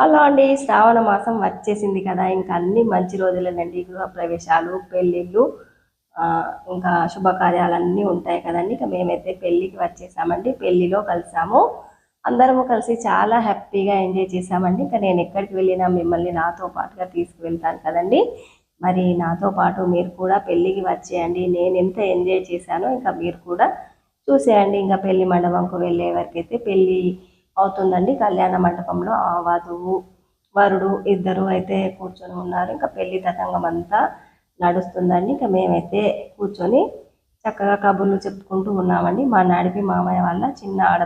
Hello అండి. శ్రావణ మాసం వచ్చేసింది కదా. ఇంకా అన్ని మంచి రోజులేనండి. గృహప్రవేశాలు పెళ్ళిళ్ళు ఇంకా శుభకార్యాలన్నీ ఉంటాయి కదండి. ఇక మేమైతే పెళ్ళికి వచ్చేసామండి. పెళ్ళిలో కలిసాము. అందరము కలిసి చాలా హ్యాపీగా ఎంజాయ్ చేసామండి. ఇంకా నేను ఎక్కడికి వెళ్ళినా మిమ్మల్ని నాతో పాటుగా తీసుకువెళ్తాను కదండి. మరి నాతో పాటు మీరు కూడా పెళ్ళికి వచ్చేయండి. నేను ఎంత ఎంజాయ్ చేశానో ఇంకా మీరు కూడా చూసేయండి. ఇంకా పెళ్ళి మండపంకు వెళ్ళే వరకైతే పెళ్ళి అవుతుందండి. కళ్యాణ మండపంలో ఆ వధువు వరుడు ఇద్దరు అయితే కూర్చొని ఉన్నారు. ఇంకా పెళ్ళి తతంగం అంతా నడుస్తుందండి. ఇంకా మేమైతే కూర్చొని చక్కగా కబుర్లు చెప్పుకుంటూ ఉన్నామండి. మా నడిపి మామయ్య వాళ్ళ చిన్న ఆడ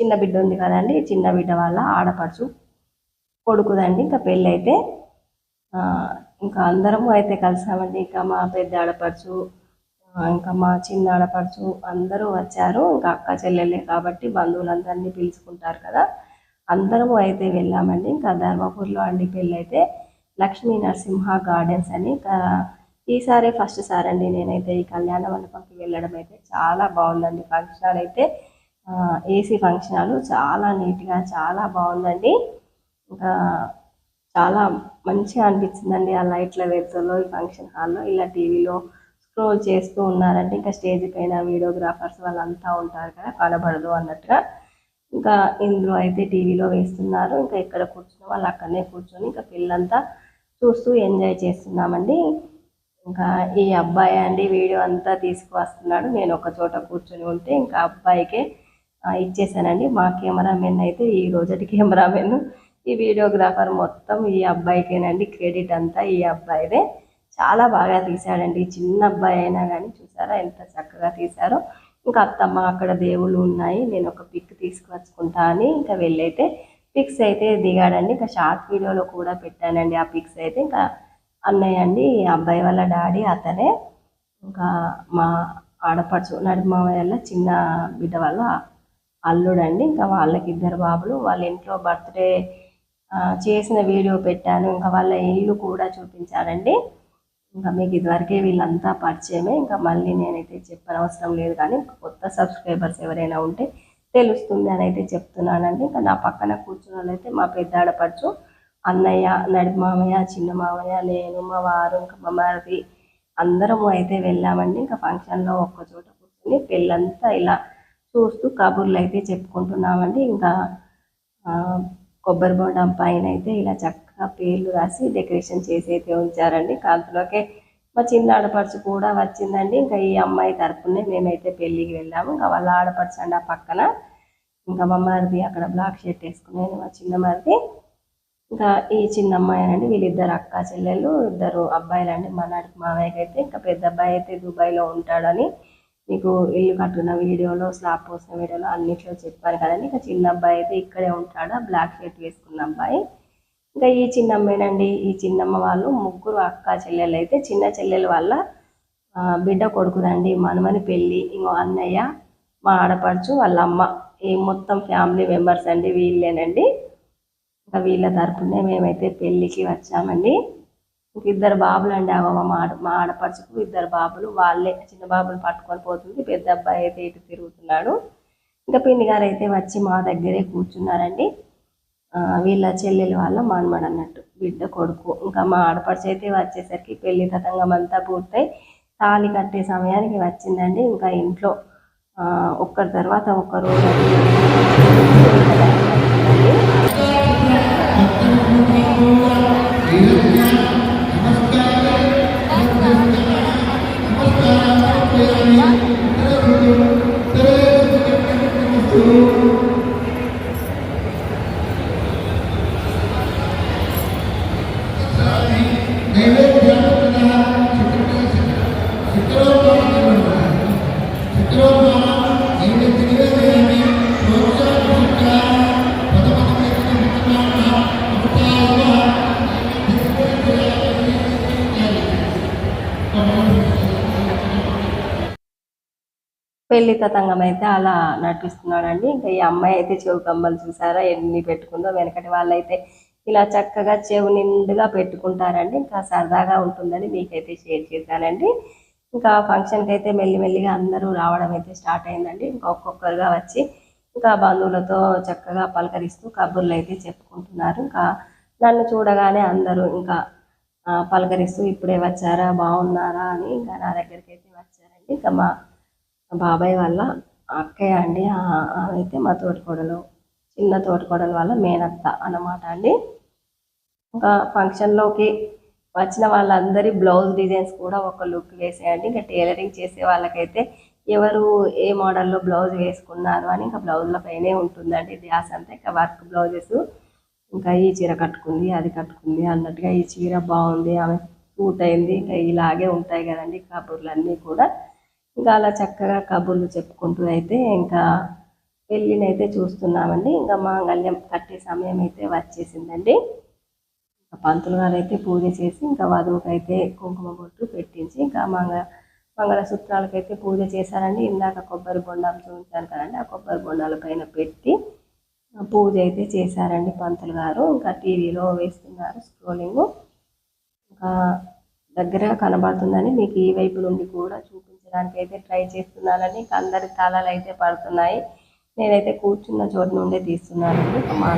చిన్న బిడ్డ ఉంది కదండి. చిన్న బిడ్డ వాళ్ళ ఆడపడుచు కొడుకుదండి. ఇంకా పెళ్ళి అయితే ఇంకా అందరము అయితే కలిసామండి. ఇంకా మా పెద్ద ఆడపడుచు ఇంకా మా చిన్న ఆడపడుచు అందరూ వచ్చారు. ఇంకా అక్క చెల్లెలే కాబట్టి బంధువులందరినీ పిలుచుకుంటారు కదా. అందరము అయితే వెళ్ళామండి. ఇంకా ధర్మపూర్లో అండి పెళ్ళి అయితే లక్ష్మీ నరసింహ గార్డెన్స్ అని. ఇంకా ఈసారి ఫస్ట్ సార్ అండి నేనైతే ఈ కళ్యాణ మండపంకి వెళ్ళడం అయితే. చాలా బాగుందండి ఫంక్షన్ హాల్ అయితే ఏసీ ఫంక్షన్ హాల్ చాలా నీట్గా చాలా బాగుందండి. ఇంకా చాలా మంచిగా అనిపించిందండి ఆ లైట్ల వెలుతులో ఈ ఫంక్షన్ హాల్లో. ఇలా టీవీలో స్క్రోల్ చేస్తూ ఉన్నారంటే ఇంకా స్టేజ్ పైన వీడియోగ్రాఫర్స్ వాళ్ళంతా ఉంటారు కదా కనబడదు అన్నట్టుగా. ఇంకా ఇందులో అయితే టీవీలో వేస్తున్నారు. ఇంకా ఇక్కడ కూర్చున్న వాళ్ళు అక్కడనే కూర్చొని ఇంకా పిల్లలంతా చూస్తూ ఎంజాయ్ చేస్తున్నామండి. ఇంకా ఈ అబ్బాయి అండి వీడియో అంతా తీసుకువస్తున్నాడు. నేను ఒక చోట కూర్చొని ఉంటే ఇంకా అబ్బాయికే ఇచ్చేసానండి. మా కెమెరామెన్ అయితే ఈ రోజటి కెమెరామెన్. ఈ వీడియోగ్రాఫర్ మొత్తం ఈ అబ్బాయికేనండి. క్రెడిట్ అంతా ఈ అబ్బాయిదే. చాలా బాగా తీశాడండి. చిన్న అబ్బాయి అయినా కానీ చూసారా? ఎంత చక్కగా తీశారో. ఇంకా అత్తమ్మ అక్కడ దేవుళ్ళు ఉన్నాయి. నేను ఒక పిక్ తీసుకువచ్చుకుంటా అని ఇంకా వెళ్ళైతే పిక్స్ అయితే దిగాడండి. ఇంకా షార్ట్ వీడియోలో కూడా పెట్టానండి ఆ పిక్స్ అయితే. ఇంకా అన్నయ్య అండి అబ్బాయి వాళ్ళ డాడీ అతనే. ఇంకా మా ఆడపడుచు నడుమ మామయ్య చిన్న బిడ్డ వాళ్ళ అల్లుడండి. ఇంకా వాళ్ళకి ఇద్దరు బాబులు. వాళ్ళ ఇంట్లో బర్త్డే చేసిన వీడియో పెట్టాను. ఇంకా వాళ్ళ ఇల్లు కూడా చూపించానండి ఇంకా మీకు ఇదివరకే వీళ్ళంతా పరిచయమే. ఇంకా మళ్ళీ నేనైతే చెప్పనవసరం లేదు కానీ కొత్త సబ్స్క్రైబర్స్ ఎవరైనా ఉంటే తెలుస్తుంది అని అయితే చెప్తున్నానండి. ఇంకా నా పక్కన కూర్చున్న వాళ్ళైతే మా పెద్ద ఆడపడుచు అన్నయ్య నడి మామయ్య చిన్న మామయ్య నేను మా వారు ఇంకా మా మరిది అందరము అయితే వెళ్ళామండి. ఇంకా ఫంక్షన్లో ఒక్క చోట కూర్చొని పెళ్ళంతా ఇలా చూస్తూ కబుర్లు అయితే చెప్పుకుంటున్నామండి. ఇంకా కొబ్బరి బొండం పైన అయితే ఇలా ఆ పేర్లు రాసి డెకరేషన్ చేసి అయితే ఉంచారండి. కాంతులోకే మా చిన్న ఆడపడుచు కూడా వచ్చిందండి. ఇంకా ఈ అమ్మాయి తరపునే మేమైతే పెళ్ళికి వెళ్ళాము. ఇంకా వాళ్ళ ఆడపడుచు అండి ఆ పక్కన. ఇంకా మా మరిది అక్కడ బ్లాక్ షర్ట్ వేసుకున్నాను మా చిన్న మరిది. ఇంకా ఈ చిన్న అమ్మాయి అండి వీళ్ళిద్దరు అక్క చెల్లెళ్ళు ఇద్దరు అబ్బాయిలు అండి. మా నాటికి మావయ్యకి అయితే ఇంకా పెద్ద అబ్బాయి అయితే దుబాయ్లో ఉంటాడని మీకు ఇల్లు కట్టుకున్న వీడియోలో స్లాబ్ పోసిన వీడియోలో అన్నిట్లో చెప్పాను కదండి. ఇంకా చిన్న అబ్బాయి అయితే ఇక్కడే ఉంటాడు బ్లాక్ షర్ట్ వేసుకున్న అబ్బాయి. ఇంకా ఈ చిన్నమ్మేనండి ఈ చిన్నమ్మ వాళ్ళు ముగ్గురు అక్క చెల్లెలు అయితే చిన్న చెల్లెలు వాళ్ళ బిడ్డ కొడుకుదండి. మనమని పెళ్ళి ఇంకో అన్నయ్య మా ఆడపడుచు వాళ్ళ అమ్మ ఈ మొత్తం ఫ్యామిలీ మెంబర్స్ అండి వీళ్ళేనండి. ఇంకా వీళ్ళ తరపునే మేమైతే పెళ్ళికి వచ్చామండి. ఇంక ఇద్దరు బాబులు అండి అవ మా ఆడ మా ఆడపడుచుకు ఇద్దరు బాబులు వాళ్ళే చిన్న బాబులు పట్టుకొని పోతుంది. పెద్ద అబ్బాయి అయితే ఇటు తిరుగుతున్నాడు. ఇంకా పిన్ని గారు అయితే వచ్చి మా దగ్గరే కూర్చున్నారండి. వీళ్ళ చెల్లెలు వాళ్ళ మానమడు అన్నట్టు. బిడ్డ కొడుకు. ఇంకా మా ఆడపడుచు అయితే వచ్చేసరికి పెళ్ళి తతంగం అంతా పూర్తయి తాళి కట్టే సమయానికి వచ్చిందండి. ఇంకా ఇంట్లో ఒక్కరి తర్వాత ఒక్కరు పెళ్ళి తతంగం అయితే అలా నటిస్తున్నాడండి. ఇంకా ఈ అమ్మాయి అయితే చెవు కమ్మలు చూసారా? ఎన్ని పెట్టుకుందో వెనకటి వాళ్ళైతే ఇలా చక్కగా చెవు నిండుగా పెట్టుకుంటారండి. ఇంకా సరదాగా ఉంటుందని మీకైతే షేర్ చేశానండి. ఇంకా ఫంక్షన్కి అయితే మెల్లిమెల్లిగా అందరూ రావడం అయితే స్టార్ట్ అయిందండి. ఇంకా ఒక్కొక్కరుగా వచ్చి ఇంకా బంధువులతో చక్కగా పలకరిస్తూ కబుర్లు అయితే చెప్పుకుంటున్నారు. ఇంకా నన్ను చూడగానే అందరూ ఇంకా పలకరిస్తూ ఇప్పుడే వచ్చారా? బాగున్నారా అని ఇంకా నా దగ్గరికి అయితే వచ్చారండి. ఇంకా మా బాబాయ్ వాళ్ళ అక్కయ్య అండి ఆమె అయితే మా తోటికోడలు చిన్న తోటికోడలు వాళ్ళ మేనత్త అన్నమాట అండి. ఇంకా ఫంక్షన్లోకి వచ్చిన వాళ్ళందరి బ్లౌజ్ డిజైన్స్ కూడా ఒక లుక్ వేసేయండి. ఇంకా టైలరింగ్ చేసే వాళ్ళకైతే ఎవరు ఏ మోడల్లో బ్లౌజ్ వేసుకున్నారు అని ఇంకా బ్లౌజ్ల పైనే ఉంటుందండి ధ్యాస అంతా. ఇంకా వర్క్ బ్లౌజెస్ ఇంకా ఈ చీర కట్టుకుంది అది కట్టుకుంది అన్నట్టుగా ఈ చీర బాగుంది ఆమె సూట్ అయింది. ఇంకా ఇలాగే ఉంటాయి కదండి కబుర్లు అన్నీ కూడా. ఇంకా అలా చక్కగా కబుర్లు చెప్పుకుంటూ అయితే ఇంకా పెళ్ళినైతే చూస్తున్నామండి. ఇంకా మాంగళ్యం కట్టే సమయం అయితే వచ్చేసిందండి. ఇంకా పంతులు గారు అయితే పూజ చేసి ఇంకా వధువుకి అయితే కుంకుమ బొట్టు పెట్టించి ఇంకా మంగ మంగళసూత్రాలకైతే పూజ చేశారండి. ఇందాక కొబ్బరి బొండాలు చూపించాను కదండి. ఆ కొబ్బరి బొండాల పైన పెట్టి పూజ అయితే చేశారండి పంతులు గారు. ఇంకా టీవీలో వేస్తున్నారు స్క్రోలింగ్. ఇంకా దగ్గరగా కనబడుతుందని మీకు ఈ వైపు నుండి కూడా చూపించడానికి అయితే ట్రై చేస్తున్నానని అందరి తాళాలు అయితే పడుతున్నాయి నేనైతే కూర్చున్న చోటు నుండే తీస్తున్నాను మా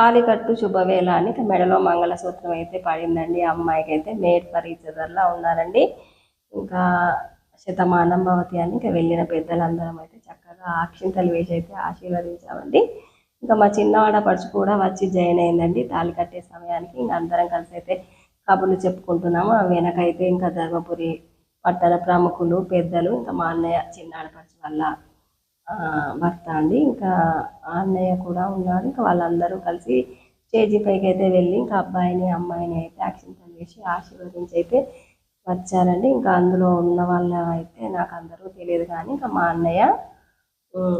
తాలికట్టు శుభవేళ అని మెడలో మంగళసూత్రం అయితే పడిందండి. అమ్మాయికి అయితే మేడ్ ఫర్ ఈచ్ అదర్లా ఉన్నారండి. ఇంకా శతమానం భవతి అని ఇంకా వెళ్ళిన పెద్దలందరం అయితే చక్కగా ఆక్షింతలు వేసి అయితే ఆశీర్వదించామండి. ఇంకా మా చిన్నవాడ పడుచు కూడా వచ్చి జాయిన్ అయిందండి. తాళి కట్టే సమయానికి ఇంకా అందరం కలిసి అయితే కబుర్లు చెప్పుకుంటున్నాము. వెనకైతే ఇంకా ధర్మపురి పట్టణ ప్రముఖులు పెద్దలు ఇంకా మా అన్నయ్య చిన్న ఆడపడుచు వల్ల భర్త అండి. ఇంకా ఆ అన్నయ్య కూడా ఉన్నాడు ఇంకా వాళ్ళందరూ కలిసి స్టేజీ పైకి అయితే వెళ్ళి ఇంకా అబ్బాయిని అమ్మాయిని అయితే యాక్సిడెంట్ చేసి ఆశీర్వదించి అయితే వచ్చారండి. ఇంకా అందులో ఉన్న వాళ్ళ అయితే నాకు అందరూ తెలియదు కానీ ఇంకా మా అన్నయ్య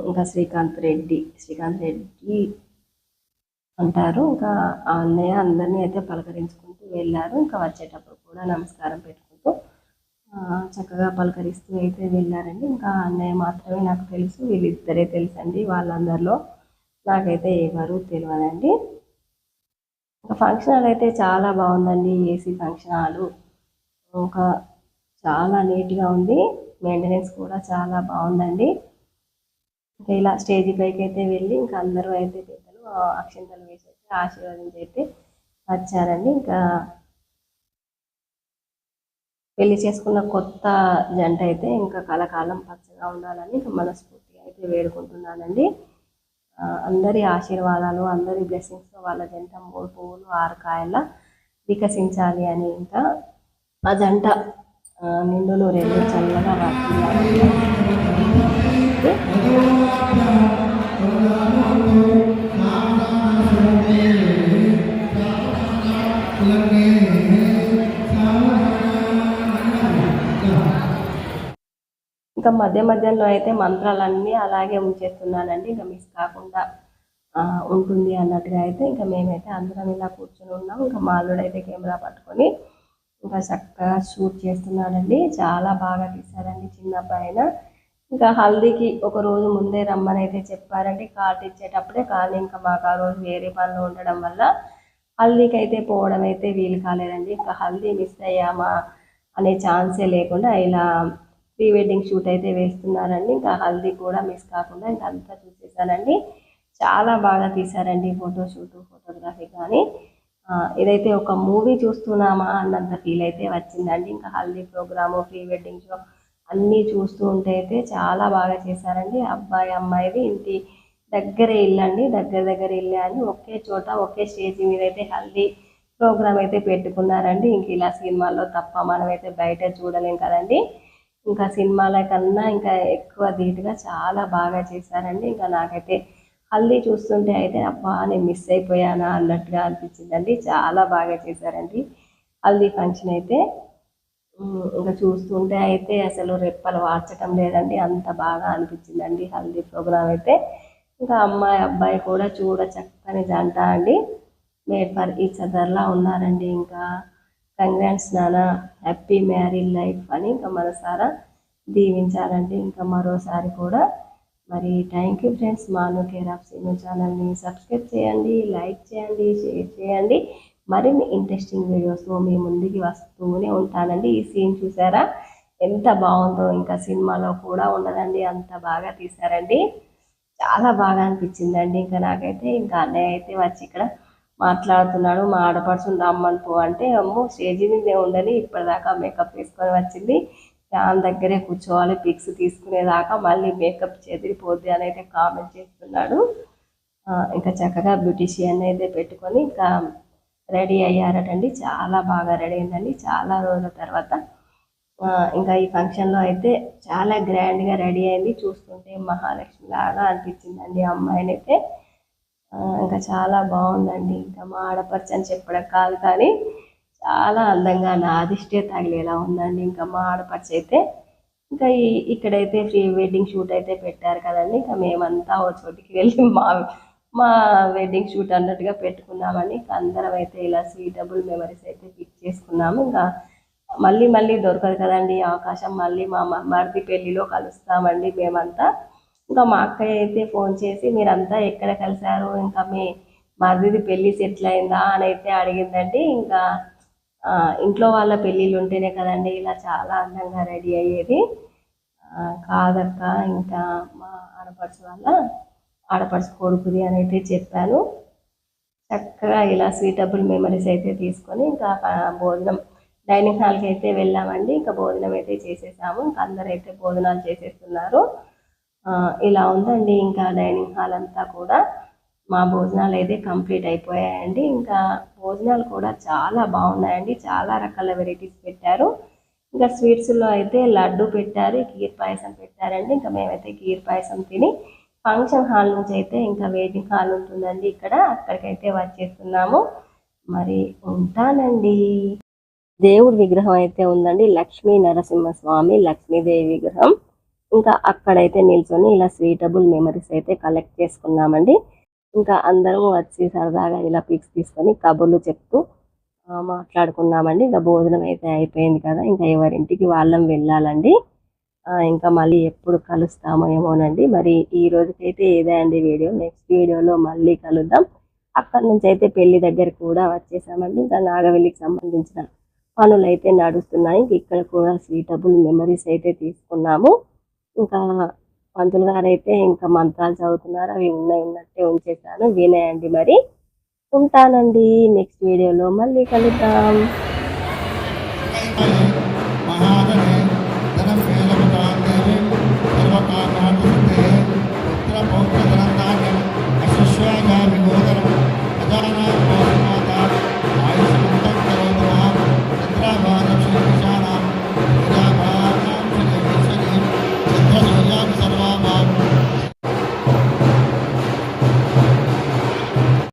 ఇంకా శ్రీకాంత్ రెడ్డి శ్రీకాంత్ రెడ్డి అంటారు ఇంకా ఆ అన్నయ్య అందరినీ అయితే పలకరించుకుంటూ వెళ్ళారు. ఇంకా వచ్చేటప్పుడు కూడా నమస్కారం పెట్టుకుంటూ చక్కగా పలకరిస్తూ అయితే వెళ్ళారండి. ఇంకా అన్నయ్య మాత్రమే నాకు తెలుసు వీళ్ళిద్దరే తెలుసండి. వాళ్ళందరిలో నాకైతే ఎవరు తెలియదండి ఇంకా ఫంక్షన్ హాల్ అయితే చాలా బాగుందండి. AC function hall. ఇంకా చాలా నీట్గా ఉంది. మెయింటెనెన్స్ కూడా చాలా బాగుందండి. ఇంకా ఇలా స్టేజీ పైకి అయితే వెళ్ళి ఇంకా అందరూ అయితే పెద్దలు అక్షింతలు వేసి అయితే ఆశీర్వదించి అయితే వచ్చారండి. ఇంకా పెళ్ళి చేసుకున్న కొత్త జంట అయితే ఇంకా కలకాలం పచ్చగా ఉండాలని మనస్ఫూర్తి మనస్ఫూర్తిగా అయితే వేడుకుంటున్నానండి అందరి ఆశీర్వాదాలు అందరి బ్లెస్సింగ్స్ వాళ్ళ జంట మూడు పువ్వులు ఆరు కాయల వికసించాలి అని ఇంకా ఆ జంట నిండులు రెండు చల్లగా వర్తిల్లాలి. ఇంకా మధ్య మధ్యలో అయితే మంత్రాలన్నీ అలాగే ఉంచేస్తున్నానండి. ఇంకా మిస్ కాకుండా ఉంటుంది అన్నట్టుగా అయితే ఇంకా మేమైతే అందరం ఇలా కూర్చొని ఉన్నాం. ఇంకా మా అయితే కెమెరా పట్టుకొని ఇంకా చక్కగా షూట్ చేస్తున్నాడండి. చాలా బాగా తీశారండి చిన్న అబ్బాయిన ఇంకా హల్దీకి ఒక రోజు ముందే రమ్మని అయితే చెప్పారండి. కార్డు ఇచ్చేటప్పుడే కానీ ఇంకా మాకు ఆ రోజు వేరే పనులు ఉండడం వల్ల హల్దీకి అయితే పోవడం అయితే వీలు కాలేదండి. ఇంకా హల్దీ మిస్ అయ్యామా అనే ఛాన్సే లేకుండా ఇలా ప్రీ వెడ్డింగ్ షూట్ అయితే వేస్తున్నారండి. ఇంకా హల్దీ కూడా మిస్ కాకుండా ఇంకా అంతా చూసేసానండి. చాలా బాగా తీశారండి ఫోటో షూట్ ఫోటోగ్రఫీ కానీ. ఇదైతే ఒక మూవీ చూస్తున్నామా అన్నంత ఫీల్ అయితే వచ్చిందండి. ఇంకా haldi program pre wedding show అన్నీ చూస్తూ ఉంటే అయితే చాలా బాగా చేశారండి. అబ్బాయి అమ్మాయిది ఇంటి దగ్గరే ఇల్లండి. దగ్గర దగ్గర ఇల్లే అని ఒకే చోట ఒకే స్టేజ్ మీద అయితే హల్దీ ప్రోగ్రామ్ అయితే పెట్టుకున్నారండి. ఇంక ఇలా సినిమాల్లో తప్ప మనమైతే బయట చూడలేం కదండి. ఇంకా సినిమాల కన్నా ఇంకా ఎక్కువ ధీటుగా చాలా బాగా చేశారండి. ఇంకా నాకైతే హల్దీ చూస్తుంటే అయితే అబ్బా నేను మిస్ అయిపోయానా అన్నట్టుగా అనిపించిందండి. చాలా బాగా చేశారండి హల్దీ ఫంక్షన్ అయితే. ఇంకా చూస్తుంటే అయితే అసలు రెప్పలు వార్చటం లేదండి. అంత బాగా అనిపించిందండి హల్దీ ప్రోగ్రామ్ అయితే. ఇంకా అమ్మాయి అబ్బాయి కూడా చూడ చక్కని జంట అండి. మేడ్ ఫర్ ఈచ్ అదర్లా ఉన్నారండి ఇంకా. కంగ్రాట్స్ స్నాన హ్యాపీ మ్యారీడ్ లైఫ్ అని ఇంకా మనసారా దీవించాలండి ఇంకా మరోసారి కూడా మరి thank you friends. Manu care of cinema ఛానల్ని సబ్స్క్రైబ్ చేయండి లైక్ చేయండి షేర్ చేయండి. మరిన్ని ఇంట్రెస్టింగ్ వీడియోస్ మీ ముందుకి వస్తూనే ఉంటానండి. ఈ సీన్ చూసారా? ఎంత బాగుందో. ఇంకా సినిమాలో కూడా ఉండదండి అంత బాగా తీశారండి. చాలా బాగా అనిపించిందండి. ఇంకా నాకైతే ఇంకా అన్నయ్య అయితే వచ్చి ఇక్కడ మాట్లాడుతున్నాడు మా ఆడపడుచుని రమ్మని పో అంటే అమ్మో స్టేజీ మీదే ఉండని ఇప్పటిదాకా మేకప్ వేసుకొని వచ్చింది. దాని దగ్గరే కూర్చోవాలి పిక్స్ తీసుకునేదాకా మళ్ళీ మేకప్ చెదిరిపోద్ది అని అయితే కామెంట్ చేస్తున్నాడు. ఇంకా చక్కగా బ్యూటీషియన్ అయితే పెట్టుకొని ఇంకా రెడీ అయ్యారటండి. చాలా బాగా రెడీ అయిందండి. చాలా రోజుల తర్వాత ఇంకా ఈ ఫంక్షన్లో అయితే చాలా గ్రాండ్గా రెడీ అయింది. చూస్తుంటే మహాలక్ష్మి లాగా అనిపించిందండి అమ్మాయిని అయితే. ఇంకా చాలా బాగుందండి. ఇంకా మా ఆడపడుచు అని చెప్పడం కాదు కానీ చాలా అందంగా నా అదిష్టే తగిలేలా ఉందండి. ఇంకా మా ఆడపడుచు అయితే ఇంకా ఈ ఇక్కడైతే ప్రీ వెడ్డింగ్ షూట్ అయితే పెట్టారు కదండి. ఇంకా మేమంతా ఓ చోటికి వెళ్ళి మా మా వెడ్డింగ్ షూట్ అన్నట్టుగా పెట్టుకున్నామండి. ఇంకా అందరం అయితే ఇలా స్వీటబుల్ మెమరీస్ అయితే పిక్ చేసుకున్నాము. ఇంకా మళ్ళీ మళ్ళీ దొరకదు కదండి అవకాశం. మళ్ళీ మా మరిది పెళ్ళిలో కలుస్తామండి మేమంతా. ఇంకా మా అక్కయ్య అయితే ఫోన్ చేసి మీరంతా ఎక్కడ కలిశారు? ఇంకా మీ మరిది పెళ్ళి సెటిల్ అయిందా అని అయితే అడిగిందండి. ఇంకా ఇంట్లో వాళ్ళ పెళ్ళిళ్ళు ఉంటేనే కదండి ఇలా చాలా అందంగా రెడీ అయ్యేది. కాదక్క ఇంకా మా ఆడపడుచు వాళ్ళ ఆడపడుచు కొడుకుది అని అయితే చెప్పాను. చక్కగా ఇలా సీటబుల్ మెమరీస్ అయితే తీసుకొని ఇంకా భోజనం డైనింగ్ హాల్కి అయితే వెళ్ళామండి. ఇంకా భోజనం అయితే చేసేసాము. ఇంకా అందరూ అయితే భోజనాలు చేసేస్తున్నారు. ఇలా ఉందండి. ఇంకా డైనింగ్ హాల్ అంతా కూడా మా భోజనాలు అయితే కంప్లీట్ అయిపోయాయండి. ఇంకా భోజనాలు కూడా చాలా బాగున్నాయండి. చాలా రకాల వెరైటీస్ పెట్టారు. ఇంకా స్వీట్స్లో అయితే లడ్డు పెట్టారు కీర్ పాయసం పెట్టారండి. ఇంకా మేమైతే కీర్ పాయసం తిని ఫంక్షన్ హాల్ నుంచి అయితే ఇంకా వెయిటింగ్ హాల్ ఉంటుందండి ఇక్కడ. అక్కడికైతే వచ్చేస్తున్నాము. మరి ఉంటానండి. దేవుడి విగ్రహం అయితే ఉందండి. లక్ష్మీ నరసింహస్వామి లక్ష్మీదేవి విగ్రహం. ఇంకా అక్కడైతే నిల్చొని ఇలా స్వీటబుల్ మెమరీస్ అయితే కలెక్ట్ చేసుకున్నామండి ఇంకా అందరం వచ్చి సరదాగా ఇలా పిక్స్ తీసుకొని కబుర్లు చెప్తూ మాట్లాడుకున్నామండి ఇంకా భోజనం అయితే అయిపోయింది కదా ఇంకా ఎవరింటికి వాళ్ళం వెళ్ళాలండి. ఇంకా మళ్ళీ ఎప్పుడు కలుస్తామో ఏమోనండి. మరి ఈ రోజుకైతే ఇదే అండి వీడియో. నెక్స్ట్ వీడియోలో మళ్ళీ కలుద్దాం. అక్కడ నుంచి అయితే పెళ్ళి దగ్గర కూడా వచ్చేసామండి. ఇంకా నాగవెల్లికి సంబంధించిన పనులు అయితే నడుస్తున్నాయి. ఇంక ఇక్కడ కూడా స్వీటబుల్ మెమరీస్ అయితే తీసుకున్నాము. ఇంకా పంతులు గారు అయితే ఇంకా మంత్రాలు చదువుతున్నారు. అవి ఉన్నాయి ఉన్నట్టే ఉంచేసాను వినేయండి మరి. ఉంటానండి. నెక్స్ట్ వీడియోలో మళ్ళీ కలుద్దాం.